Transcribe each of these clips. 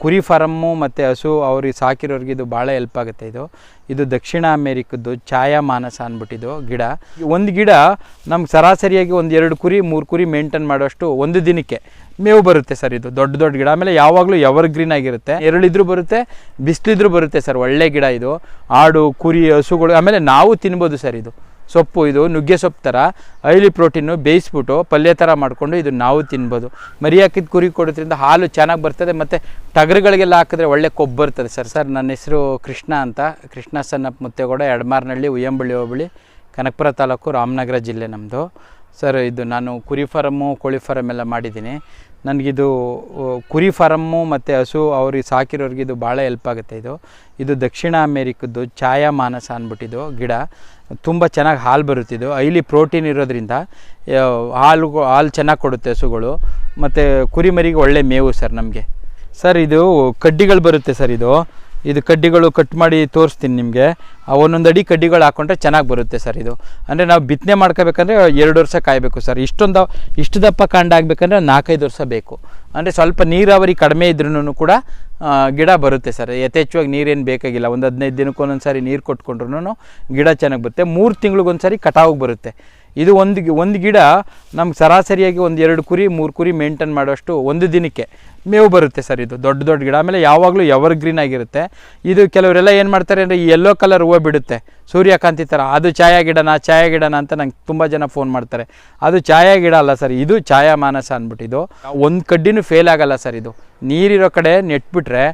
ಕುರಿ ಫಾರಮ್ಮು ಮತ್ತು ಹಸು ಅವ್ರಿಗೆ ಸಾಕಿರೋರಿಗೆ ಇದು ಭಾಳ ಹೆಲ್ಪ್ ಆಗುತ್ತೆ ಇದು. ಇದು ದಕ್ಷಿಣ ಅಮೇರಿಕದ್ದು ಛಾಯಾ ಮಾನಸ ಅಂದ್ಬಿಟ್ಟಿದ್ದು ಗಿಡ. ಒಂದು ಗಿಡ ನಮ್ಗೆ ಸರಾಸರಿಯಾಗಿ ಒಂದು ಎರಡು ಕುರಿ, ಮೂರು ಕುರಿ ಮೇಂಟೈನ್ ಮಾಡೋಷ್ಟು ಒಂದು ದಿನಕ್ಕೆ ಮೇವು ಬರುತ್ತೆ ಸರ್ ಇದು. ದೊಡ್ಡ ದೊಡ್ಡ ಗಿಡ. ಆಮೇಲೆ ಯಾವಾಗಲೂ ಎವರ್ ಗ್ರೀನ್ ಆಗಿರುತ್ತೆ. ಎರಳಿದ್ರೂ ಬರುತ್ತೆ, ಬಿಸಿಲಿದ್ರೂ ಬರುತ್ತೆ ಸರ್. ಒಳ್ಳೆ ಗಿಡ ಇದು. ಆಡು, ಕುರಿ, ಹಸುಗಳು, ಆಮೇಲೆ ನಾವು ತಿನ್ಬೋದು ಸರ್ ಇದು. ಸೊಪ್ಪು ಇದು ನುಗ್ಗೆ ಸೊಪ್ಪು ಥರ ಐಲಿ ಪ್ರೋಟೀನು ಬೇಯಿಸ್ಬಿಟ್ಟು ಪಲ್ಯ ಥರ ಮಾಡಿಕೊಂಡು ಇದು ನಾವು ತಿನ್ಬೋದು. ಮರಿ ಹಾಕಿದ ಕುರಿ ಕೊಡೋದ್ರಿಂದ ಹಾಲು ಚೆನ್ನಾಗಿ ಬರ್ತದೆ ಮತ್ತು ಟಗರುಗಳಿಗೆಲ್ಲ ಹಾಕಿದ್ರೆ ಒಳ್ಳೆ ಕೊಬ್ಬು ಬರ್ತದೆ ಸರ್. ಸರ್, ನನ್ನ ಹೆಸರು ಕೃಷ್ಣ ಅಂತ. ಕೃಷ್ಣ ಸಣ್ಣಪ್ಪ ಮುತ್ತೇಗೌಡ ಎಡಮಾರ್ನಹಳ್ಳಿ ಉಯ್ಯಂಬಳ್ಳಿ ಹೋಬಳಿ, ಕನಕಪುರ ತಾಲೂಕು ರಾಮನಗರ ಜಿಲ್ಲೆ ನಮ್ಮದು ಸರ್, ಇದು ನಾನು ಕುರಿ ಫಾರಮ್ಮು ಕೋಳಿ ಫಾರಮ್ ಎಲ್ಲ ಮಾಡಿದ್ದೀನಿ. ನನಗಿದು ಕುರಿ ಫಾರಮ್ಮು ಮತ್ತು ಹಸು ಅವ್ರಿಗೆ ಸಾಕಿರೋರಿಗೆ ಇದು ಭಾಳ ಹೆಲ್ಪ್ ಆಗುತ್ತೆ ಇದು. ಇದು ದಕ್ಷಿಣ ಅಮೇರಿಕದ್ದು ಛಾಯಾ ಮಾನಸ ಅಂದ್ಬಿಟ್ಟಿದ್ದು ಗಿಡ. ತುಂಬ ಚೆನ್ನಾಗಿ ಹಾಲು ಬರುತ್ತಿದ್ದು ಐಲಿ ಪ್ರೋಟೀನ್ ಇರೋದ್ರಿಂದ ಹಾಲು ಹಾಲು ಚೆನ್ನಾಗಿ ಕೊಡುತ್ತೆ ಹಸುಗಳು. ಮತ್ತು ಕುರಿಮರಿಗೆ ಒಳ್ಳೆ ಮೇವು ಸರ್ ನಮಗೆ. ಸರ್, ಇದು ಕಡ್ಡಿಗಳು ಬರುತ್ತೆ ಸರ್ ಇದು. ಇದು ಕಡ್ಡಿಗಳು ಕಟ್ ಮಾಡಿ ತೋರಿಸ್ತೀನಿ ನಿಮಗೆ. ಒಂದೊಂದು ಅಡಿ ಕಡ್ಡಿಗಳು ಹಾಕೊಂಡ್ರೆ ಚೆನ್ನಾಗಿ ಬರುತ್ತೆ ಸರ್ ಇದು. ಅಂದರೆ ನಾವು ಬಿತ್ತನೆ ಮಾಡ್ಕೋಬೇಕಂದ್ರೆ ಎರಡು ವರ್ಷ ಕಾಯಬೇಕು ಸರ್. ಇಷ್ಟೊಂದು, ಇಷ್ಟು ದಪ್ಪ ಕಾಂಡ ಆಗಬೇಕಂದ್ರೆ ನಾಲ್ಕೈದು ವರ್ಷ ಬೇಕು. ಅಂದರೆ ಸ್ವಲ್ಪ ನೀರಾವರಿ ಕಡಿಮೆ ಇದ್ರೂ ಕೂಡ ಗಿಡ ಬರುತ್ತೆ ಸರ್. ಯಥೇಚ್ಛವಾಗಿ ನೀರೇನು ಬೇಕಾಗಿಲ್ಲ. ಒಂದು ಹದಿನೈದು ದಿನಕ್ಕೆ ಒಂದೊಂದು ಸಾರಿ ನೀರು ಕೊಟ್ಕೊಂಡ್ರು ಗಿಡ ಚೆನ್ನಾಗಿ ಬರುತ್ತೆ. ಮೂರು ತಿಂಗಳಿಗೊಂದು ಸಾರಿ ಕಟಾವಿಗೆ ಬರುತ್ತೆ. ಇದು ಒಂದು ಒಂದು ಗಿಡ ನಮ್ಗೆ ಸರಾಸರಿಯಾಗಿ ಒಂದು ಎರಡು ಕುರಿ, ಮೂರು ಕುರಿ ಮೇಂಟೈನ್ ಮಾಡೋಷ್ಟು ಒಂದು ದಿನಕ್ಕೆ ಮೇವು ಬರುತ್ತೆ ಸರ್ ಇದು. ದೊಡ್ಡ ದೊಡ್ಡ ಗಿಡ. ಆಮೇಲೆ ಯಾವಾಗಲೂ ಎವರ್ ಗ್ರೀನ್ ಆಗಿರುತ್ತೆ. ಇದು ಕೆಲವರೆಲ್ಲ ಏನು ಮಾಡ್ತಾರೆ ಅಂದರೆ ಈ ಯೆಲ್ಲೋ ಕಲರ್ ಹೂವು ಬಿಡುತ್ತೆ. ಸೂರ್ಯಕಾಂತಿ ಥರ ಅದು ಛಾಯಾ ಗಿಡನ ಛಾಯಾ ಗಿಡನ ಅಂತ ನಂಗೆ ತುಂಬ ಜನ ಫೋನ್ ಮಾಡ್ತಾರೆ. ಅದು ಛಾಯಾ ಗಿಡ ಅಲ್ಲ ಸರ್, ಇದು ಛಾಯಾ ಮಾನಸ ಅಂದ್ಬಿಟ್ಟಿದ್ದು ಒಂದು ಕಡ್ಡಿನೂ ಫೇಲ್ ಆಗಲ್ಲ ಸರ್ ಇದು. ನೀರಿರೋ ಕಡೆ ನೆಟ್ಬಿಟ್ರೆ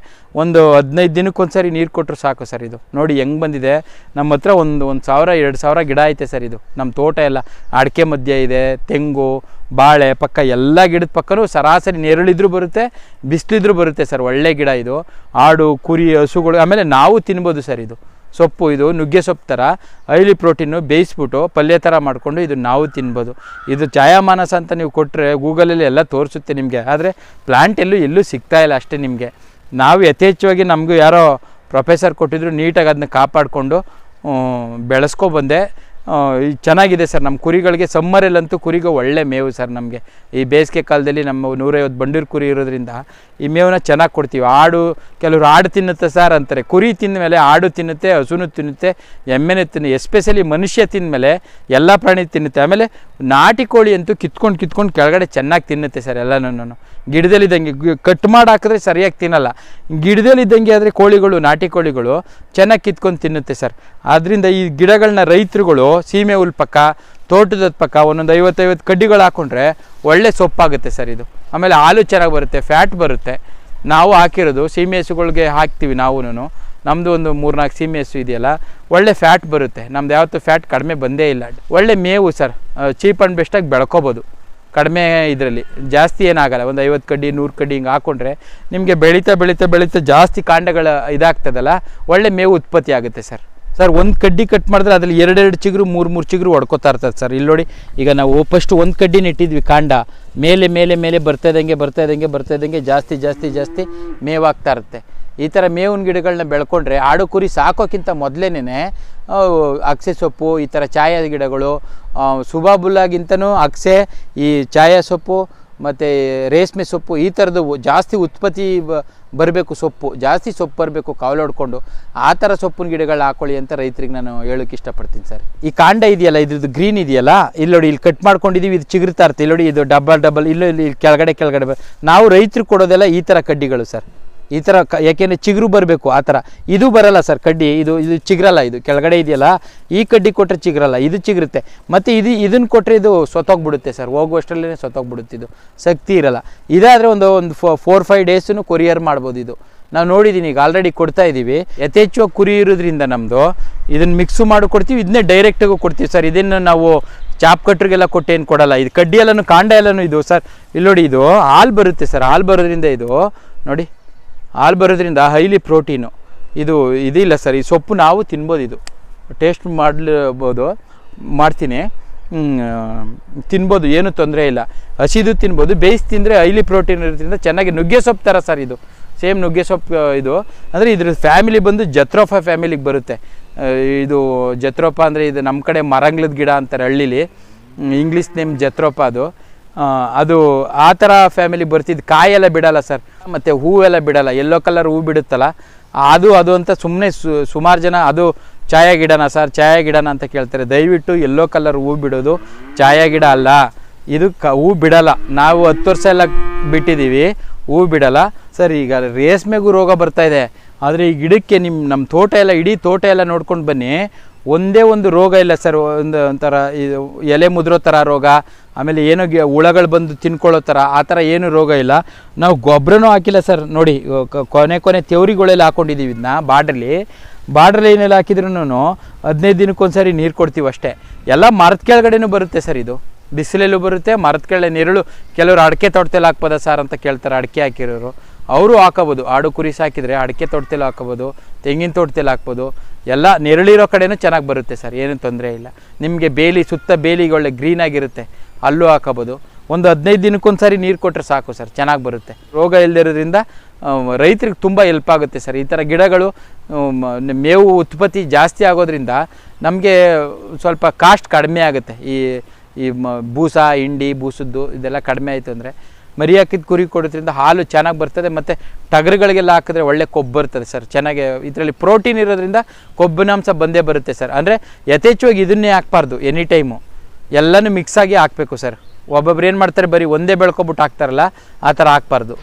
ಒಂದು ಹದಿನೈದು ದಿನಕ್ಕೊಂದ್ಸರಿ ನೀರು ಕೊಟ್ಟರು ಸಾಕು ಸರ್ ಇದು. ನೋಡಿ ಹೆಂಗೆ ಬಂದಿದೆ. ನಮ್ಮ ಹತ್ರ ಒಂದು ಒಂದು ಸಾವಿರ, ಎರಡು ಸಾವಿರ ಗಿಡ ಐತೆ ಸರ್ ಇದು. ನಮ್ಮ ತೋಟ ಎಲ್ಲ. ಅಡಿಕೆ ಮಧ್ಯ ಇದೆ, ತೆಂಗು ಬಾಳೆ ಪಕ್ಕ ಎಲ್ಲ ಗಿಡದ ಪಕ್ಕನೂ ಸರಾಸರಿ ನೆರಳಿದ್ರೂ ಬರುತ್ತೆ ಬಿಸಿಲಿದ್ರೂ ಬರುತ್ತೆ ಸರ್ ಒಳ್ಳೆ ಗಿಡ ಇದು. ಆಡು ಕುರಿ ಹಸುಗಳು ಆಮೇಲೆ ನಾವು ತಿನ್ಬೋದು ಸರ್ ಇದು. ಸೊಪ್ಪು ಇದು ನುಗ್ಗೆ ಸೊಪ್ಪು ಥರ ಐಲಿ ಪ್ರೋಟೀನು ಬೇಯಿಸ್ಬಿಟ್ಟು ಪಲ್ಯ ಥರ ಮಾಡಿಕೊಂಡು ಇದು ನಾವು ತಿನ್ಬೋದು. ಇದು ಛಾಯಾಮಾನಸ ಅಂತ ನೀವು ಕೊಟ್ಟರೆ ಗೂಗಲಲ್ಲಿ ಎಲ್ಲ ತೋರಿಸುತ್ತೆ ನಿಮಗೆ. ಆದರೆ ಪ್ಲ್ಯಾಂಟ್ ಎಲ್ಲೂ ಎಲ್ಲೂ ಸಿಗ್ತಾ ಇಲ್ಲ ಅಷ್ಟೇ ನಿಮಗೆ. ನಾವು ಯಥೇಚ್ಛವಾಗಿ ನಮಗೂ ಯಾರೋ ಪ್ರೊಫೆಸರ್ ಕೊಟ್ಟಿದ್ರು ನೀಟಾಗಿ ಅದನ್ನ ಕಾಪಾಡಿಕೊಂಡು ಬೆಳೆಸ್ಕೊ ಬಂದೆ. ಆ, ಈ ಚೆನ್ನಾಗಿದೆ ಸರ್. ನಮ್ಮ ಕುರಿಗಳಿಗೆ ಸಮ್ಮರಲ್ಲಂತೂ ಕುರಿಗೆ ಒಳ್ಳೆ ಮೇವು ಸರ್ ನಮಗೆ. ಈ ಬೇಸಿಗೆ ಕಾಲದಲ್ಲಿ ನಮ್ಮ ನೂರೈವತ್ತು ಬಂಡೂರು ಕುರಿ ಇರೋದ್ರಿಂದ ಈ ಮೇವನ್ನ ಚೆನ್ನಾಗಿ ಕೊಡ್ತೀವಿ. ಆಡು ಕೆಲವರು ಆಡು ತಿನ್ನುತ್ತೆ ಸರ್ ಅಂತಾರೆ. ಕುರಿ ತಿಂದ ಮೇಲೆ ಆಡು ತಿನ್ನುತ್ತೆ, ಹಸುನು ತಿನ್ನುತ್ತೆ, ಎಮ್ಮೆನೂ ತಿನ್ನು ಎಸ್ಪೆಷಲಿ ಮನುಷ್ಯ ತಿಂದ ಮೇಲೆ ಎಲ್ಲ ಪ್ರಾಣಿ ತಿನ್ನುತ್ತೆ. ಆಮೇಲೆ ನಾಟಿ ಕೋಳಿ ಅಂತೂ ಕಿತ್ಕೊಂಡು ಕಿತ್ಕೊಂಡು ಕೆಳಗಡೆ ಚೆನ್ನಾಗಿ ತಿನ್ನುತ್ತೆ ಸರ್ ಎಲ್ಲನೂ ಗಿಡದಲ್ಲಿದ್ದಂಗೆ ಕಟ್ ಮಾಡಿ ಹಾಕಿದ್ರೆ ಸರಿಯಾಗಿ ತಿನ್ನಲ್ಲ. ಗಿಡದಲ್ಲಿದ್ದಂಗೆ ಆದರೆ ಕೋಳಿಗಳು, ನಾಟಿ ಕೋಳಿಗಳು ಚೆನ್ನಾಗಿ ಕಿತ್ಕೊಂಡು ತಿನ್ನುತ್ತೆ ಸರ್. ಆದ್ದರಿಂದ ಈ ಗಿಡಗಳನ್ನ ರೈತರುಗಳು ಸೀಮೆ ಹುಲ್ ಪಕ್ಕ, ತೋಟದ ಪಕ್ಕ ಒಂದೊಂದು ಐವತ್ತೈವತ್ತು ಕಡ್ಡಿಗಳು ಹಾಕ್ಕೊಂಡ್ರೆ ಒಳ್ಳೆ ಸೊಪ್ಪಾಗುತ್ತೆ ಸರ್ ಇದು. ಆಮೇಲೆ ಹಾಲು ಚೆನ್ನಾಗಿ ಬರುತ್ತೆ, ಫ್ಯಾಟ್ ಬರುತ್ತೆ. ನಾವು ಹಾಕಿರೋದು ಸೀಮೆ ಹಸುಗಳಿಗೆ ಹಾಕ್ತೀವಿ ನಾವೂ ನಮ್ಮದು ಒಂದು ಮೂರ್ನಾಲ್ಕು ಸೀಮೆ ಹಸು ಇದೆಯಲ್ಲ, ಒಳ್ಳೆ ಫ್ಯಾಟ್ ಬರುತ್ತೆ. ನಮ್ದು ಯಾವತ್ತೂ ಫ್ಯಾಟ್ ಕಡಿಮೆ ಬಂದೇ ಇಲ್ಲ. ಒಳ್ಳೆ ಮೇವು ಸರ್ ಚೀಪ್ ಆ್ಯಂಡ್ ಬೆಸ್ಟಾಗಿ ಬೆಳ್ಕೊಬೋದು. ಕಡಿಮೆ ಇದರಲ್ಲಿ. ಜಾಸ್ತಿ ಏನಾಗಲ್ಲ. ಒಂದು ಐವತ್ತು ಕಡ್ಡಿ, ನೂರು ಕಡ್ಡಿ ಹಿಂಗೆ ಹಾಕ್ಕೊಂಡ್ರೆ ನಿಮಗೆ ಬೆಳೀತಾ ಬೆಳೀತಾ ಬೆಳೀತಾ ಜಾಸ್ತಿ ಕಾಂಡಗಳ ಇದಾಗ್ತದಲ್ಲ, ಒಳ್ಳೆ ಮೇವು ಉತ್ಪತ್ತಿ ಆಗುತ್ತೆ ಸರ್. ಸರ್, ಒಂದು ಕಡ್ಡಿ ಕಟ್ ಮಾಡಿದ್ರೆ ಅದರಲ್ಲಿ ಎರಡೆರಡು ಚಿಗುರು, ಮೂರು ಮೂರು ಚಿಗುರು ಹೊಡ್ಕೋತಾ ಇರ್ತದೆ ಸರ್. ಇಲ್ಲಿ ನೋಡಿ, ಈಗ ನಾವು ಫಸ್ಟ್ ಒಂದು ಕಡ್ಡಿ ನೆಟ್ಟಿದ್ವಿ ಕಾಂಡ. ಮೇಲೆ ಮೇಲೆ ಮೇಲೆ ಬರ್ತಾ ಇದ್ದಂಗೆ ಬರ್ತಾ ಇದ್ದಂಗೆ ಬರ್ತಾ ಇದ್ದಂಗೆ ಜಾಸ್ತಿ ಜಾಸ್ತಿ ಜಾಸ್ತಿ ಮೇವಾಗ್ತಾ ಇರುತ್ತೆ. ಈ ಥರ ಮೇವಿನ ಗಿಡಗಳನ್ನ ಬೆಳ್ಕೊಂಡ್ರೆ ಆಡು ಕುರಿ ಸಾಕೋಕ್ಕಿಂತ ಮೊದಲೇನೆ ಅಕ್ಸೆ ಸೊಪ್ಪು, ಈ ಥರ ಚಾಯ ಗಿಡಗಳು ಸುಬಾಬುಲ್ಲಾಗಿಂತನೂ ಅಕ್ಸೆ, ಈ ಚಾಯ ಸೊಪ್ಪು, ಮತ್ತು ರೇಷ್ಮೆ ಸೊಪ್ಪು, ಈ ಥರದ್ದು ಜಾಸ್ತಿ ಉತ್ಪತ್ತಿ ಬರಬೇಕು ಸೊಪ್ಪು, ಜಾಸ್ತಿ ಸೊಪ್ಪು ಬರಬೇಕು ಕಾವಲೊಡ್ಕೊಂಡು ಆ ಥರ ಸೊಪ್ಪಿನ ಗಿಡಗಳು ಹಾಕೊಳ್ಳಿ ಅಂತ ರೈತರಿಗೆ ನಾನು ಹೇಳೋಕ್ಕೆ ಇಷ್ಟಪಡ್ತೀನಿ ಸರ್. ಈ ಕಾಂಡ ಇದೆಯಲ್ಲ, ಇದ್ರದ್ದು ಗ್ರೀನ್ ಇದೆಯಲ್ಲ, ಇಲ್ಲಿ ನೋಡಿ ಇಲ್ಲಿ ಕಟ್ ಮಾಡ್ಕೊಂಡಿದ್ದೀವಿ ಇದು ಚಿಗುರ್ತಾ ಇರುತ್ತೆ. ಇಲ್ಲಿ ನೋಡಿ ಇದು ಡಬಲ್ ಡಬಲ್, ಇಲ್ಲೂ ಇಲ್ಲಿ ಕೆಳಗಡೆ ಕೆಳಗಡೆ ನಾವು ರೈತರು ಕೊಡೋದೆಲ್ಲ ಈ ಥರ ಕಡ್ಡಿಗಳು ಸರ್. ಈ ಥರ ಕ ಯಾಕೆಂದರೆ ಚಿಗುರು ಬರಬೇಕು ಆ ಥರ ಇದು ಬರಲ್ಲ ಸರ್ ಕಡ್ಡಿ. ಇದು ಇದು ಚಿಗ್ರಲ್ಲ ಇದು. ಕೆಳಗಡೆ ಇದೆಯಲ್ಲ? ಈ ಕಡ್ಡಿ ಕೊಟ್ಟರೆ ಚಿಗ್ರಲ್ಲ. ಇದು ಚಿಗುರುತ್ತೆ. ಮತ್ತು ಇದು ಇದನ್ನು ಕೊಟ್ಟರೆ ಇದು ಸೊತ್ತೋಗ್ಬಿಡುತ್ತೆ ಸರ್ ಹೋಗುವಷ್ಟರಲ್ಲೇ ಸೊತ್ತೋಗ್ಬಿಡುತ್ತೆ ಇದು. ಶಕ್ತಿ ಇರಲ್ಲ. ಇದಾದರೆ ಒಂದು ಒಂದು ಫೋರ್ ಫೈವ್ ಡೇಸನ್ನು ಕೊರಿಯರ್ ಮಾಡ್ಬೋದು ಇದು. ನಾವು ನೋಡಿದ್ದೀನಿ ಈಗ ಆಲ್ರೆಡಿ ಕೊಡ್ತಾ ಇದ್ದೀವಿ ಯಥೇಚ್ಛವಾಗಿ ಕುರಿ ಇರೋದ್ರಿಂದ ನಮ್ಮದು ಇದನ್ನು ಮಿಕ್ಸು ಮಾಡಿ ಕೊಡ್ತೀವಿ. ಇದನ್ನೇ ಡೈರೆಕ್ಟಾಗೂ ಕೊಡ್ತೀವಿ ಸರ್ ಇದನ್ನು ನಾವು ಚಾಪ್ ಕಟ್ರಿಗೆಲ್ಲ ಕೊಟ್ಟೇನು ಕೊಡಲ್ಲ. ಇದು ಕಡ್ಡಿ ಎಲ್ಲನೂ, ಕಾಂಡ ಎಲ್ಲನೂ ಇದು ಸರ್ ಇಲ್ಲಿ ನೋಡಿ ಇದು ಹಾಲು ಬರುತ್ತೆ ಸರ್ ಹಾಲು ಬರೋದ್ರಿಂದ ಇದು ನೋಡಿ ಹಾಲು ಬರೋದ್ರಿಂದ ಹೈಲಿ ಪ್ರೋಟೀನು ಇದು ಇದಿಲ್ಲ ಸರ್ ಈ ಸೊಪ್ಪು ನಾವು ತಿನ್ಬೋದು ಇದು. ಟೇಸ್ಟ್ ಮಾಡಲಿರ್ಬೋದು ಮಾಡ್ತೀನಿ. ತಿನ್ಬೋದು, ಏನು ತೊಂದರೆ ಇಲ್ಲ. ಹಸಿದು ತಿನ್ಬೋದು, ಬೇಯಿಸಿ ತಿಂದರೆ ಹೈಲಿ ಪ್ರೋಟೀನ್ ಇರೋದ್ರಿಂದ ಚೆನ್ನಾಗಿ ನುಗ್ಗೆ ಸೊಪ್ಪು ಥರ ಸರ್ ಇದು. ಸೇಮ್ ನುಗ್ಗೆ ಸೊಪ್ಪು ಇದು. ಅಂದರೆ ಇದ್ರ ಫ್ಯಾಮಿಲಿ ಬಂದು ಜತ್ರೋಫಾ ಫ್ಯಾಮಿಲಿಗೆ ಬರುತ್ತೆ. ಇದು ಜತ್ರೋಪ ಅಂದರೆ ಇದು ನಮ್ಮ ಕಡೆ ಮರಂಗ್ಲದ ಗಿಡ ಅಂತಾರೆ ಹಳ್ಳಿಲಿ. ಇಂಗ್ಲೀಷ್ ನೇಮ್ ಜತ್ರೋಪ ಅದು. ಅದು ಆ ಥರ ಫ್ಯಾಮಿಲಿ ಬರ್ತಿದ್ದು. ಕಾಯೆಲ್ಲ ಬಿಡಲ್ಲ ಸರ್ ಮತ್ತು ಹೂವೆಲ್ಲ ಬಿಡಲ್ಲ. ಎಲ್ಲೋ ಕಲರ್ ಹೂ ಬಿಡುತ್ತಲ್ಲ. ಅದು ಅದು ಅಂತ ಸುಮ್ಮನೆ ಸುಮಾರು ಜನ ಅದು ಛಾಯಾ ಗಿಡನ ಸರ್ ಛಾಯಾ ಗಿಡನ ಅಂತ ಕೇಳ್ತಾರೆ. ದಯವಿಟ್ಟು ಎಲ್ಲೋ ಕಲರ್ ಹೂ ಬಿಡೋದು ಛಾಯಾ ಗಿಡ ಅಲ್ಲ. ಇದು ಕ, ಹೂ ಬಿಡಲ್ಲ. ನಾವು ಹತ್ತು ವರ್ಷ ಎಲ್ಲ ಬಿಟ್ಟಿದ್ದೀವಿ, ಹೂ ಬಿಡಲ್ಲ. ಸರ್ ಈಗ ರೇಷ್ಮೆಗೂ ರೋಗ ಬರ್ತಾ ಇದೆ. ಆದರೆ ಈ ಗಿಡಕ್ಕೆ ನಿಮ್ಮ ನಮ್ಮ ತೋಟ ಎಲ್ಲ, ಇಡೀ ತೋಟ ಎಲ್ಲ ನೋಡ್ಕೊಂಡು ಬನ್ನಿ. ಒಂದೇ ಒಂದು ರೋಗ ಇಲ್ಲ ಸರ್, ಒಂದು ಒಂಥರ ಇದು ಎಲೆ ಮುದ್ರೋ ಥರ ರೋಗ, ಆಮೇಲೆ ಏನೋ ಹುಳಗಳು ಬಂದು ತಿನ್ಕೊಳ್ಳೋ ಥರ, ಆ ಥರ ಏನು ರೋಗ ಇಲ್ಲ. ನಾವು ಗೊಬ್ಬರನೂ ಹಾಕಿಲ್ಲ ಸರ್, ನೋಡಿ ಕೊನೆ ಕೊನೆ ತೆವರಿಗಳೆಲ್ಲ ಹಾಕೊಂಡಿದ್ದೀವಿ ಇದನ್ನ ಬಾಡ್ರಲ್ಲಿ. ಬಾಡ್ರಲ್ಲಿ ಏನೆಲ್ಲ ಹಾಕಿದ್ರೂ ಹದಿನೈದು ದಿನಕ್ಕೊಂದ್ಸರಿ ನೀರು ಕೊಡ್ತೀವಿ ಅಷ್ಟೇ. ಎಲ್ಲ ಮರದ ಕೆಳಗಡೆನೂ ಬರುತ್ತೆ ಸರ್ ಇದು. ಬಿಸಿಲಲ್ಲೂ ಬರುತ್ತೆ, ಮರದ ಕೆಳಗಡೆ ನೆರಳು ಕೆಲವರು ಅಡಿಕೆ ತೋಟದಲ್ಲಿ ಹಾಕ್ಬೋದ ಸರ್ ಅಂತ ಕೇಳ್ತಾರೆ, ಅಡಿಕೆ ಹಾಕಿರೋರು. ಅವರು ಹಾಕೋಬೋದು. ಆಡು ಕುರಿ ಸಾಕಿದರೆ ಅಡಿಕೆ ತೋಟದಲ್ಲಿ ಹಾಕೋಬೋದು, ತೆಂಗಿನ ತೋಟದಲ್ಲಿ ಹಾಕ್ಬೋದು. ಎಲ್ಲ ನೆರಳಿರೋ ಕಡೆನೂ ಚೆನ್ನಾಗಿ ಬರುತ್ತೆ ಸರ್, ಏನೂ ತೊಂದರೆ ಇಲ್ಲ. ನಿಮಗೆ ಬೇಲಿ, ಸುತ್ತ ಬೇಲಿಗೆ ಒಳ್ಳೆ ಗ್ರೀನ್ ಆಗಿರುತ್ತೆ, ಅಲ್ಲೂ ಹಾಕೋಬೋದು. ಒಂದು ಹದಿನೈದು ದಿನಕ್ಕೊಂದ್ಸರಿ ನೀರು ಕೊಟ್ಟರೆ ಸಾಕು ಸರ್, ಚೆನ್ನಾಗಿ ಬರುತ್ತೆ. ರೋಗ ಇಲ್ಲದಿರೋದ್ರಿಂದ ರೈತರಿಗೆ ತುಂಬ ಹೆಲ್ಪ್ ಆಗುತ್ತೆ ಸರ್. ಈ ಥರ ಗಿಡಗಳು ಮೇವು ಉತ್ಪತ್ತಿ ಜಾಸ್ತಿ ಆಗೋದ್ರಿಂದ ನಮಗೆ ಸ್ವಲ್ಪ ಕಾಸ್ಟ್ ಕಡಿಮೆ ಆಗುತ್ತೆ. ಈ ಈ ಬೂಸ, ಹಿಂಡಿ, ಬೂಸದ್ದು ಇದೆಲ್ಲ ಕಡಿಮೆ ಆಯಿತು ಅಂದರೆ. ಮರಿ ಹಾಕಿದ ಕುರಿ ಕೊಡೋದ್ರಿಂದ ಹಾಲು ಚೆನ್ನಾಗಿ ಬರ್ತದೆ, ಮತ್ತು ಟಗರುಗಳಿಗೆಲ್ಲ ಹಾಕಿದ್ರೆ ಒಳ್ಳೆ ಕೊಬ್ಬು ಬರ್ತದೆ ಸರ್. ಚೆನ್ನಾಗಿ ಇದರಲ್ಲಿ ಪ್ರೋಟೀನ್ ಇರೋದ್ರಿಂದ ಕೊಬ್ಬಿನಾಂಶ ಬಂದೇ ಬರುತ್ತೆ ಸರ್. ಅಂದರೆ ಯಥೇಚ್ಛವಾಗಿ ಇದನ್ನೇ ಹಾಕ್ಬಾರ್ದು ಎನಿ ಟೈಮು ಎಲ್ಲನೂ ಮಿಕ್ಸಾಗಿ ಹಾಕಬೇಕು ಸರ್. ಒಬ್ಬೊಬ್ರು ಏನು ಮಾಡ್ತಾರೆ, ಬರೀ ಒಂದೇ ಬೆಳ್ಕೊಬಿಟ್ಟು ಹಾಕ್ತಾರಲ್ಲ, ಆ ಥರ ಹಾಕ್ಬಾರ್ದು.